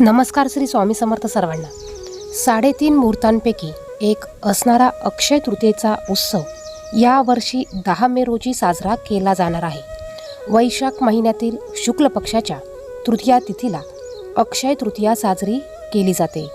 नमस्कार श्री स्वामी समर्थ सर्वांना. साडेतीन मुहूर्तांपैकी एक असणारा अक्षय तृतीयेचा उत्सव यावर्षी दहा मे रोजी साजरा केला जाणार आहे. वैशाख महिन्यातील शुक्ल पक्षाच्या तृतीया तिथीला अक्षय तृतीया साजरी केली जाते.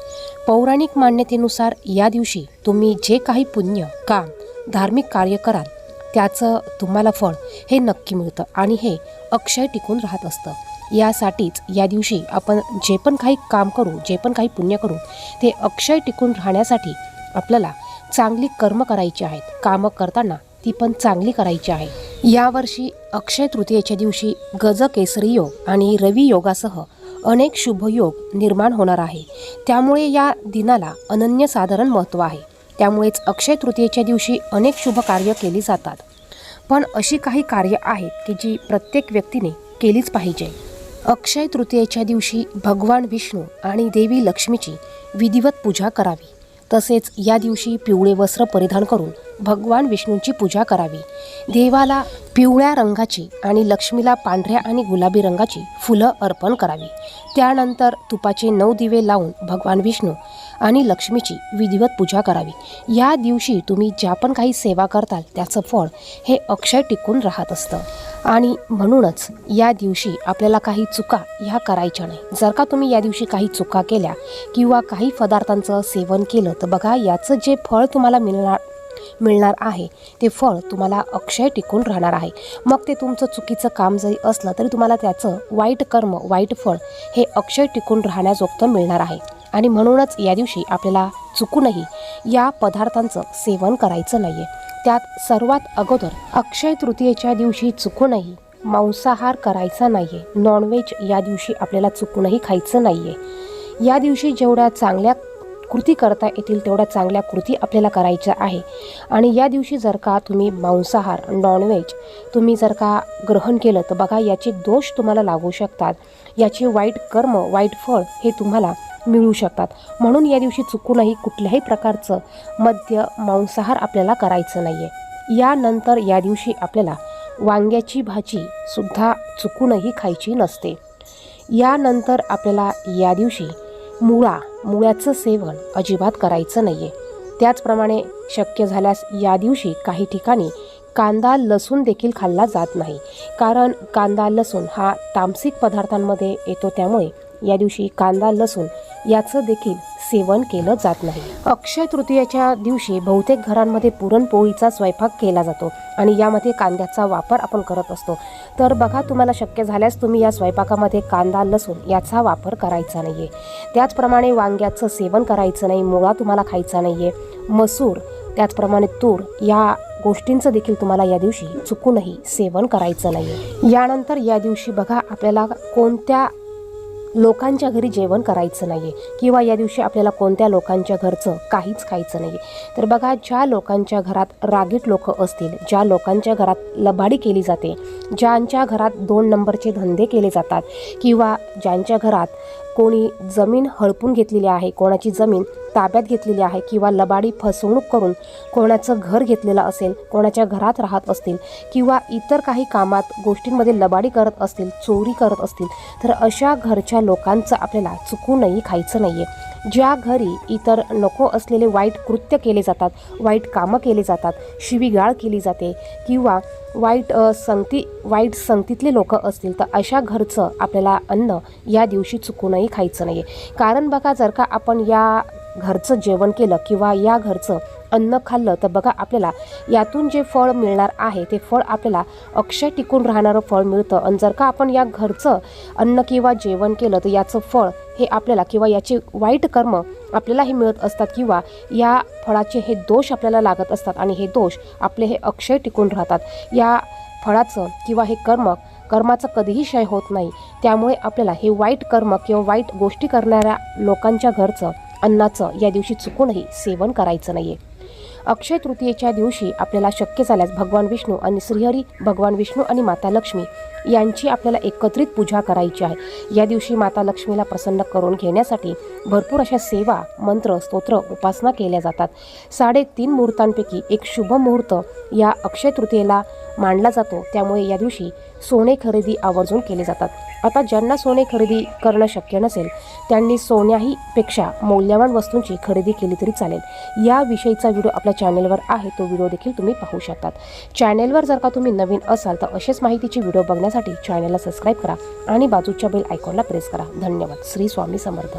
पौराणिक मान्यतेनुसार या दिवशी तुम्ही जे काही पुण्य काम धार्मिक कार्य कराल त्याचं तुम्हाला फळ हे नक्की मिळतं आणि हे अक्षय टिकून राहत असतं. यासाठीच या दिवशी आपण जे पण काही काम करू जे पण काही पुण्य करू ते अक्षय टिकून राहण्यासाठी आपल्याला चांगली कर्म करायची आहेत. कामं करताना ती पण चांगली करायची आहे. यावर्षी अक्षय तृतीयेच्या दिवशी गज केसरी योग आणि रवी योगासह अनेक शुभयोग निर्माण होणार आहे. त्यामुळे या दिनाला अनन्यसाधारण महत्त्व आहे. त्यामुळेच अक्षय तृतीयेच्या दिवशी अनेक शुभ कार्य केली जातात. पण अशी काही कार्य आहेत की जी प्रत्येक व्यक्तीने केलीच पाहिजे. अक्षय तृतीयेच्या दिवशी भगवान विष्णू आणि देवी लक्ष्मीची विधिवत पूजा करावी. तसेच या दिवशी पिवळे वस्त्र परिधान करून भगवान विष्णूंची पूजा करावी. देवाला पिवळ्या रंगाची आणि लक्ष्मीला पांढऱ्या आणि गुलाबी रंगाची फुलं अर्पण करावी. त्यानंतर तुपाचे नऊ दिवे लावून भगवान विष्णू आणि लक्ष्मीची विधिवत पूजा करावी. या दिवशी तुम्ही ज्या पण काही सेवा करताल त्याचं फळ हे अक्षय टिकून राहत असतं. आणि म्हणूनच या दिवशी आपल्याला काही चुका ह्या करायच्या नाही. जर का तुम्ही या दिवशी काही चुका केल्या किंवा काही पदार्थांचं सेवन केलं तर बघा याचं जे फळ तुम्हाला मिळणार मिळणार आहे. ते फळ तुम्हाला अक्षय टिकून राहणार आहे. मग ते तुमचं चुकीचं काम जरी असलं तरी तुम्हाला त्याचं वाईट कर्म वाईट फळ हे अक्षय टिकून राहण्याजोगतं मिळणार आहे. आणि म्हणूनच या दिवशी आपल्याला चुकूनही या पदार्थांचं सेवन करायचं नाही आहे त्यात सर्वात अगोदर अक्षय तृतीयेच्या दिवशी चुकूनही मांसाहार करायचा नाही आहे नॉनव्हेज या दिवशी आपल्याला चुकूनही खायचं नाही आहे या दिवशी जेवढ्या चांगल्या कृती करता येतील तेवढ्या चांगल्या कृती आपल्याला करायच्या आहे. आणि या दिवशी जर का तुम्ही मांसाहार नॉनव्हेज तुम्ही जर का ग्रहण केलं तर बघा याचे दोष तुम्हाला लागू शकतात. याचे वाईट कर्म वाईट फळ हे तुम्हाला मिळू शकतात. म्हणून या दिवशी चुकूनही कुठल्याही प्रकारचं मद्य मांसाहार आपल्याला करायचं नाही आहे यानंतर या दिवशी आपल्याला वांग्याची भाजी सुद्धा चुकूनही खायची नसते. यानंतर आपल्याला या दिवशी मुळा मुळ्याचं सेवन अजिबात करायचं नाही आहे त्याचप्रमाणे शक्य झाल्यास या दिवशी काही ठिकाणी कांदा लसूण देखील खाल्ला जात नाही. कारण कांदा लसूण हा तामसिक पदार्थांमध्ये येतो त्यामुळे या दिवशी कांदा लसूण याचं देखील सेवन केलं जात नाही. अक्षय तृतीयेच्या दिवशी बहुतेक घरांमध्ये पुरणपोळीचा स्वयंपाक केला जातो आणि यामध्ये कांद्याचा वापर आपण करत असतो. तर बघा तुम्हाला शक्य झाल्यास तुम्ही या स्वयंपाकामध्ये कांदा लसूण याचा वापर करायचा नाही आहे त्याचप्रमाणे वांग्याचं सेवन करायचं नाही मुळा तुम्हाला खायचा नाही आहे मसूर त्याचप्रमाणे तूर या गोष्टींचं देखील तुम्हाला या दिवशी चुकूनही सेवन करायचं नाही यानंतर या दिवशी बघा आपल्याला कोणत्या लोकांच्या घरी जेवण करायचं नाही आहे किंवा या दिवशी आपल्याला कोणत्या लोकांच्या घरचं काहीच खायचं नाही आहे तर बघा ज्या लोकांच्या घरात रागीट लोक असतील ज्या लोकांच्या घरात लबाडी केली जाते ज्यांच्या घरात दोन नंबरचे धंदे केले जातात किंवा ज्यांच्या घरात कोणी जमीन हडपून घेतलेली आहे कोणाची जमीन ताब्यात घेतलेली आहे किंवा लबाडी फसवणूक करून कोणाचं घर घेतलेलं असेल कोणाच्या घरात राहत असतील किंवा इतर काही कामात गोष्टींमध्ये लबाडी करत असतील चोरी करत असतील तर अशा घरच्या लोकांचं आपल्याला चुकूनही खायचं नाही आहे ज्या घरी इतर नको असलेले वाईट कृत्य केले जातात वाईट कामं केले जातात शिवीगाळ केली जाते किंवा वाईट संगती वाईट संगतीतले लोक असतील तर अशा घरचं आपल्याला अन्न या दिवशी चुकूनही खायचं नाही आहे कारण बघा जर का आपण या घरचं जेवण केलं किंवा या घरचं अन्न खाल्लं तर बघा आपल्याला यातून जे फळ मिळणार आहे ते फळ आपल्याला अक्षय टिकून राहणारं फळ मिळतं. आणि जर का आपण या घरचं अन्न किंवा जेवण केलं तर याचं फळ हे आपल्याला किंवा याचे वाईट कर्म आपल्याला हे मिळत असतात किंवा या फळाचे हे दोष आपल्याला लागत असतात आणि हे दोष आपले हे अक्षय टिकून राहतात. या फळाचं किंवा हे कर्म कर्माचं कधीही क्षय होत नाही. त्यामुळे आपल्याला हे वाईट कर्म किंवा वाईट गोष्टी करणाऱ्या लोकांच्या घरचं अन्नाचं या दिवशी चुकूनही सेवन करायचं नाही आहे अक्षय तृतीयेच्या दिवशी आपल्याला शक्य झाल्यास भगवान विष्णू आणि श्रीहरी भगवान विष्णू आणि माता लक्ष्मी यांची आपल्याला एकत्रित पूजा करायची आहे. या दिवशी माता लक्ष्मीला प्रसन्न करून घेण्यासाठी भरपूर अशा सेवा मंत्र स्तोत्र उपासना केल्या जातात. साडेतीन मुहूर्तांपैकी एक शुभ मुहूर्त या अक्षय तृतीयेला मांडला जातो. त्यामुळे या दिवशी सोने खरेदी आवर्जून केले जातात. आता ज्यांना सोने खरेदी करणं शक्य नसेल त्यांनी सोन्याही पेक्षा मौल्यवान वस्तूंची खरेदी केली तरी चालेल. याविषयीचा व्हिडिओ आपल्या चॅनेलवर आहे तो व्हिडिओ देखील तुम्ही पाहू शकतात. चॅनेलवर जर का तुम्ही नवीन असाल तर असेच माहितीचे व्हिडिओ बघण्यासाठी चॅनेलला सबस्क्राईब करा आणि बाजूच्या बेल आयकॉनला प्रेस करा. धन्यवाद. श्री स्वामी समर्थ.